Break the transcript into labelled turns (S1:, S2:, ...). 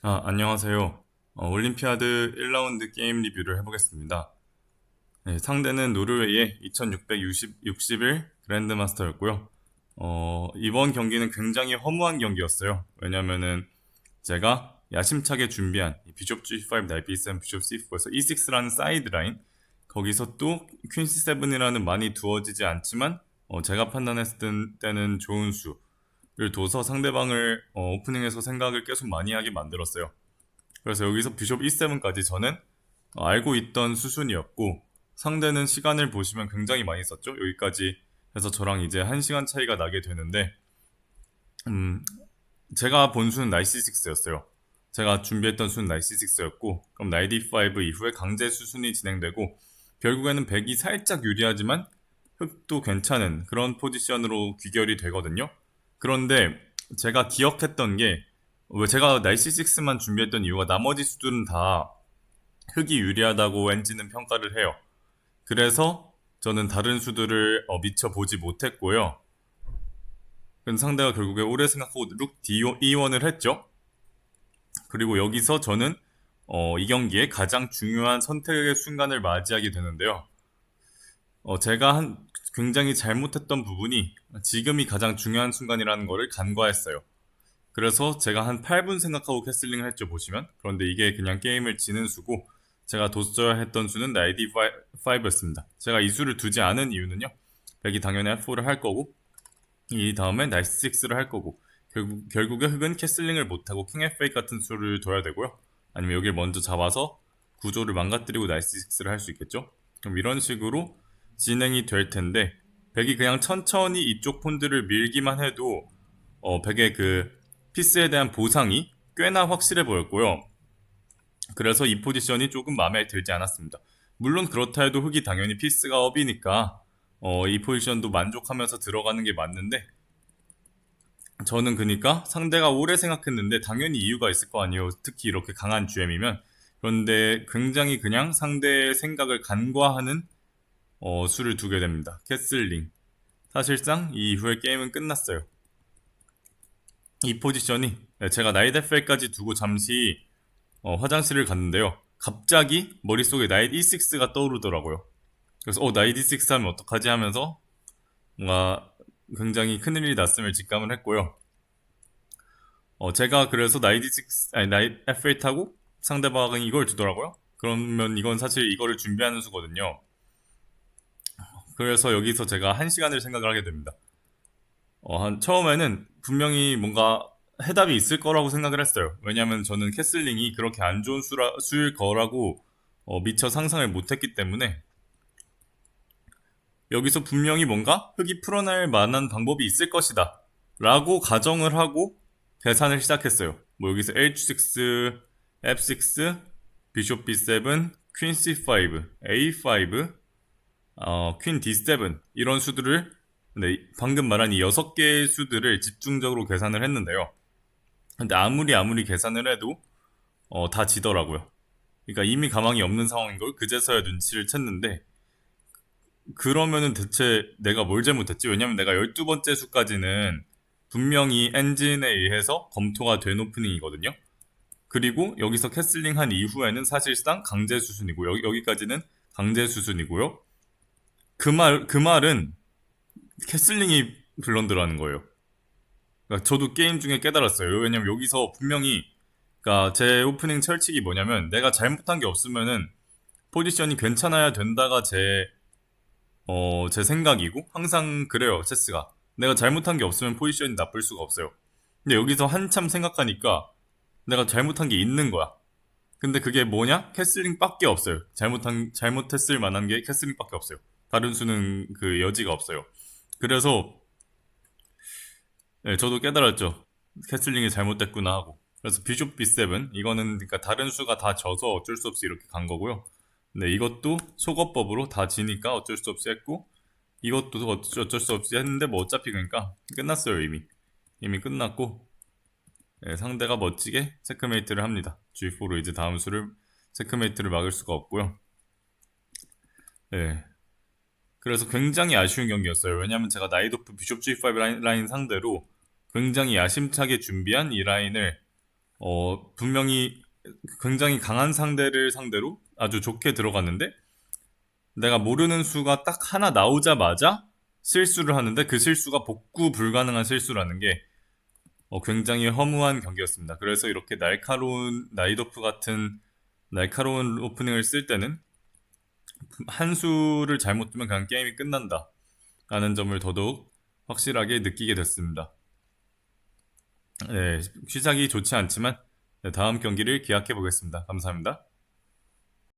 S1: 아, 안녕하세요. 어, 올림피아드 1라운드 게임 리뷰를 해보겠습니다. 네, 상대는 노르웨이의 2661 그랜드마스터였고요. 어, 이번 경기는 굉장히 허무한 경기였어요. 왜냐면은 제가 야심차게 준비한 이 비숍 G5, 나이트 B7, 비숍 C4에서 E6라는 사이드 라인 거기서 또 퀸시 7이라는 많이 두어지지 않지만 어, 제가 판단했을 때는 좋은 수 를 둬서 상대방을 어, 오프닝에서 생각을 계속 많이 하게 만들었어요. 그래서 여기서 비숍 E7까지 저는 어, 알고 있던 수순이었고 상대는 시간을 보시면 굉장히 많이 썼죠. 여기까지 해서 저랑 이제 1시간 차이가 나게 되는데 음, 제가 본 수는 나이스 6였어요. 제가 준비했던 수는 나이스 6였고 그럼 나이디 5 이후에 강제 수순이 진행되고 결국에는 백이 살짝 유리하지만 흑도 괜찮은 그런 포지션으로 귀결이 되거든요. 그런데 제가 기억했던 게 왜 제가 나이스 6만 준비했던 이유가 나머지 수들은 다 흑이 유리하다고 엔진은 평가를 해요. 그래서 저는 다른 수들을 어, 미처 보지 못했고요. 상대가 결국에 오래 생각하고 룩 D1을 했죠. 그리고 여기서 저는 어, 이 경기에 가장 중요한 선택의 순간을 맞이하게 되는데요. 어, 제가 한 굉장히 잘못했던 부분이 지금이 가장 중요한 순간이라는 거를 간과했어요. 그래서 제가 한 8분 생각하고 캐슬링을 했죠, 보시면. 그런데 이게 그냥 게임을 지는 수고, 제가 뒀어야 했던 수는 나이디 5였습니다. 제가 이 수를 두지 않은 이유는요. 백이 당연히 F4를 할 거고, 이 다음에 나이스 6를 할 거고, 결국, 결국에 흑은 캐슬링을 못하고 킹 F8 같은 수를 둬야 되고요. 아니면 여기를 먼저 잡아서 구조를 망가뜨리고 나이스 6를 할 수 있겠죠. 그럼 이런 식으로 진행이 될 텐데, 백이 그냥 천천히 이쪽 폰들을 밀기만 해도, 어, 백의 그 피스에 대한 보상이 꽤나 확실해 보였고요. 그래서 이 포지션이 조금 마음에 들지 않았습니다. 물론 그렇다 해도 흑이 당연히 피스가 업이니까 어, 이 포지션도 만족하면서 들어가는 게 맞는데 저는 그니까 상대가 오래 생각했는데 당연히 이유가 있을 거 아니에요. 특히 이렇게 강한 GM이면 그런데 굉장히 그냥 상대의 생각을 간과하는 어, 수를 두게 됩니다. 캐슬링. 사실상 이 이후에 게임은 끝났어요. 이 포지션이 네, 제가 나이데펠까지 두고 잠시 어, 화장실을 갔는데요. 갑자기 머릿속에 나이트 E6가 떠오르더라고요. 그래서 어 나이트 E6 하면 어떡하지 하면서 뭔가 굉장히 큰일이 났음을 직감을 했고요. 어, 제가 그래서 나이트 E6 아니 나이트 F8 하고 상대방이 이걸 두더라고요. 그러면 이건 사실 이거를 준비하는 수거든요. 그래서 여기서 제가 한 시간을 생각을 하게 됩니다. 어, 한 처음에는 분명히 뭔가 해답이 있을 거라고 생각을 했어요. 왜냐하면 저는 캐슬링이 그렇게 안 좋은 수라, 수일 거라고 어, 미처 상상을 못했기 때문에 여기서 분명히 뭔가 흙이 풀어낼 만한 방법이 있을 것이다. 라고 가정을 하고 계산을 시작했어요. 뭐 여기서 H6, F6, 비숍 B7, 퀸 C5, A5, 어, 퀸 D7 이런 수들을 네, 방금 말한 이 6개의 수들을 집중적으로 계산을 했는데요. 근데 아무리 아무리 계산을 해도 어, 다 지더라고요. 그러니까 이미 가망이 없는 상황인 걸 그제서야 눈치를 챘는데 그러면은 대체 내가 뭘 잘못했지? 왜냐면 내가 12번째 수까지는 분명히 엔진에 의해서 검토가 된 오프닝이거든요. 그리고 여기서 캐슬링 한 이후에는 사실상 강제 수순이고 여, 여기까지는 강제 수순이고요. 그 말, 그 말은 캐슬링이 블런드라는 거예요. 그러니까 저도 게임 중에 깨달았어요. 왜냐면 여기서 분명히 그러니까 제 오프닝 철칙이 뭐냐면 내가 잘못한 게 없으면은 포지션이 괜찮아야 된다가 제 어, 제 생각이고 항상 그래요. 체스가. 내가 잘못한 게 없으면 포지션이 나쁠 수가 없어요. 근데 여기서 한참 생각하니까 내가 잘못한 게 있는 거야. 근데 그게 뭐냐? 캐슬링밖에 없어요. 잘못한 잘못했을 만한 게 캐슬링밖에 없어요. 다른 수는 그 여지가 없어요. 그래서 네, 저도 깨달았죠. 캐슬링이 잘못됐구나 하고. 그래서 비숍 B7 이거는 그러니까 다른 수가 다 져서 어쩔 수 없이 이렇게 간 거고요. 네, 이것도 속어법으로 다 지니까 어쩔 수 없이 했고 이것도 어쩔 수 없이 했는데 뭐 어차피 그러니까 끝났어요 이미 이미 끝났고 네, 상대가 멋지게 체크메이트를 합니다. G4로 이제 다음 수를 체크메이트를 막을 수가 없고요. 네, 그래서 굉장히 아쉬운 경기였어요. 왜냐하면 제가 나이도프 비숍 G5 라인, 라인 상대로 굉장히 야심차게 준비한 이 라인을 어, 분명히 굉장히 강한 상대를 상대로 아주 좋게 들어갔는데 내가 모르는 수가 딱 하나 나오자마자 실수를 하는데 그 실수가 복구 불가능한 실수라는 게 어, 굉장히 허무한 경기였습니다. 그래서 이렇게 날카로운 나이도프 같은 날카로운 오프닝을 쓸 때는 한 수를 잘못 두면 그냥 게임이 끝난다. 라는 점을 더더욱 확실하게 느끼게 됐습니다. 네, 시작이 좋지 않지만 네, 다음 경기를 기약해 보겠습니다. 감사합니다.